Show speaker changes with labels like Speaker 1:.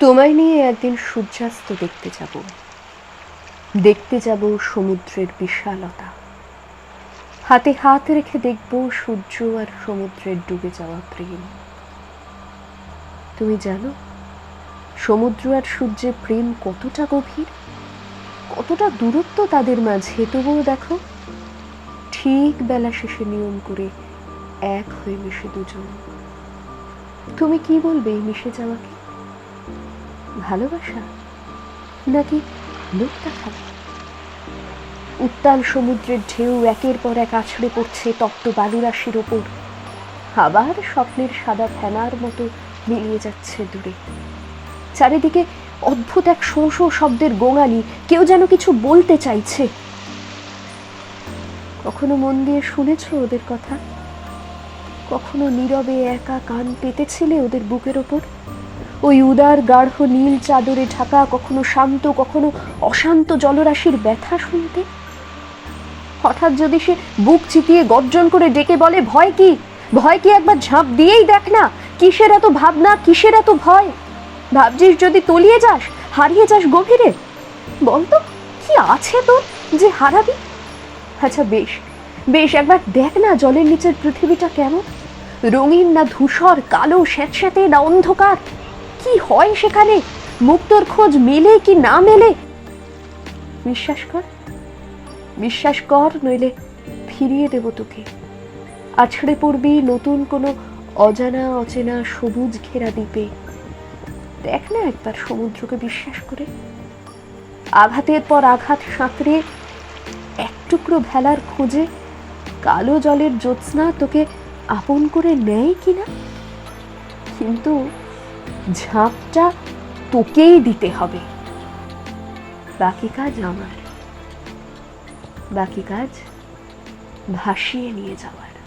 Speaker 1: তোমায় নিয়ে একদিন সূর্যাস্ত দেখতে যাব। দেখতে যাব সমুদ্রের বিশালতা। হাতে হাত রেখে দেখব সূর্য আর সমুদ্রের ডুবে যাওয়া প্রেম। তুমি জানো, সমুদ্র আর সূর্যের প্রেম কতটা গভীর, কতটা দূরত্ব তাদের মাঝে, তবুও দেখো, ঠিক বেলা শেষে নিয়ম করে এক হয়ে মিশে দুজন। তুমি কি বলবে মিশে যাওয়াকে? ভালোবাসা? নাকি লোক দেখানো উত্তাল সমুদ্রের ঢেউ একের পর এক আছড়ে পড়ছে তপ্ত বালুরাশির ওপর। আবার স্বপ্নের সাদা ফেনার মতো মিলিয়ে যাচ্ছে দূরে। চারিদিকে অদ্ভুত এক শোঁ শোঁ শব্দের গোঙালি, কেউ যেন কিছু বলতে চাইছে। কখনো মন দিয়ে শুনেছ ওদের কথা? কখনো নীরবে একা কান পেতেছিলে ওদের বুকের ওপর? ওই উদার গাঢ় নীল চাদরে ঢাকা কখনো শান্ত, কখনো অশান্ত জলরাশির ব্যথা শুনতে। হঠাৎ যদি সে বুক চিতিয়ে গর্জন করে ডেকে বলে, ভয় কি? ভয় কি একবার ঝাঁপ দিয়েই দেখ না? কিসের এত ভাবনা, কিসের এত ভয়? ভাবছিস যদি তলিয়ে যাস, হারিয়ে যাস গভীরে? বলতো কি আছে তোর যে হারাবি? আচ্ছা বেশ বেশ, একবার দেখ না জলের নিচের পৃথিবীটা কেমন। রঙিন না ধূসর, কালো, স্যাঁতস্যাঁতে না অন্ধকার। কি হয় সেখানে? মুক্তর খোঁজ মেলে কি না মেলে? বিশ্বাস কর বিশ্বাস কর, নইলে ফিরিয়ে দেব তোকে। আছড়ে পড়বি নতুন কোনো অজানা, অচেনা সবুজ ঘেরা দ্বীপে। দেখ না একবার সমুদ্রকে বিশ্বাস করে। আঘাতের পর আঘাত সাঁতরে এক টুকরো ভেলার খোঁজে কালো জলের জ্যোৎস্না তোকে আপন করে নেয় কিনা? কিন্তু ঝাঁপটা তোকেই দিতে হবে। বাকি কাজ আমার। বাকি কাজ ভাসিয়ে নিয়ে যাওয়ার।